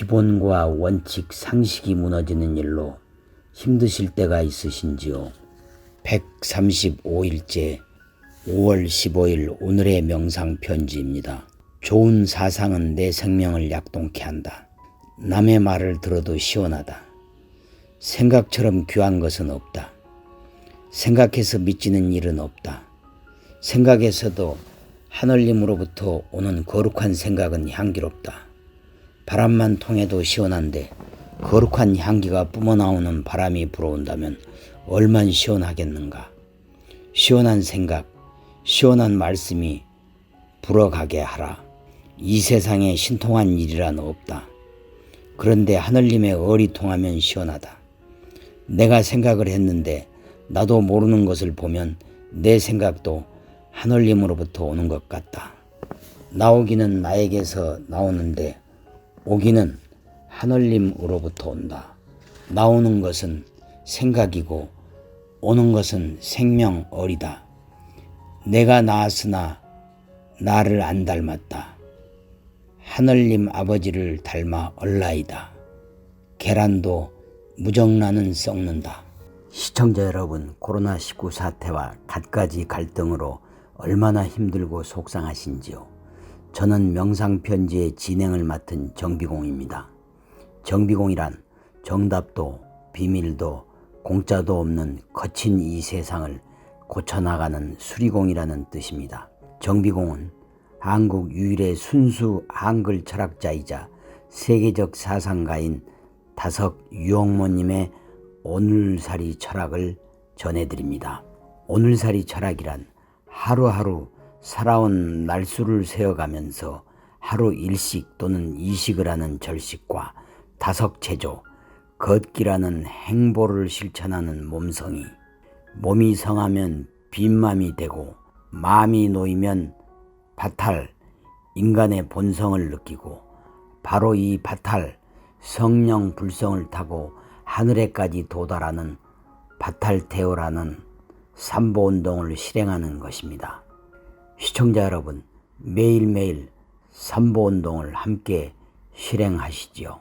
기본과 원칙, 상식이 무너지는 일로 힘드실 때가 있으신지요? 135일째 5월 15일 오늘의 명상 편지입니다. 좋은 사상은 내 생명을 약동케 한다. 남의 말을 들어도 시원하다. 생각처럼 귀한 것은 없다. 생각해서 미치는 일은 없다. 생각에서도 하늘님으로부터 오는 거룩한 생각은 향기롭다. 바람만 통해도 시원한데 거룩한 향기가 뿜어나오는 바람이 불어온다면 얼만 시원하겠는가. 시원한 생각, 시원한 말씀이 불어가게 하라. 이 세상에 신통한 일이란 없다. 그런데 하늘님의 얼이 통하면 시원하다. 내가 생각을 했는데 나도 모르는 것을 보면 내 생각도 하늘님으로부터 오는 것 같다. 나오기는 나에게서 나오는데 오기는 하늘님으로부터 온다. 나오는 것은 생각이고 오는 것은 생명 얼이다. 내가 나았으나 나를 안 닮았다. 하늘님 아버지를 닮아 얼라이다. 계란도 무정란은 썩는다. 시청자 여러분, 코로나19 사태와 갖가지 갈등으로 얼마나 힘들고 속상하신지요. 저는 명상편지의 진행을 맡은 정비공입니다. 정비공이란 정답도 비밀도 공짜도 없는 거친 이 세상을 고쳐나가는 수리공이라는 뜻입니다. 정비공은 한국 유일의 순수 한글 철학자이자 세계적 사상가인 다석 유영모님의 오늘살이 철학을 전해드립니다. 오늘살이 철학이란 하루하루 살아온 날수를 세어가면서 하루 일식 또는 이식을 하는 절식과 다석체조, 걷기라는 행보를 실천하는 몸성이 몸이 성하면 빈맘이 되고 마음이 놓이면 바탈 인간의 본성을 느끼고 바로 이 바탈 성령 불성을 타고 하늘에까지 도달하는 바탈테오라는 삼보 운동을 실행하는 것입니다. 시청자 여러분 매일매일 삼보 운동을 함께 실행하시지요.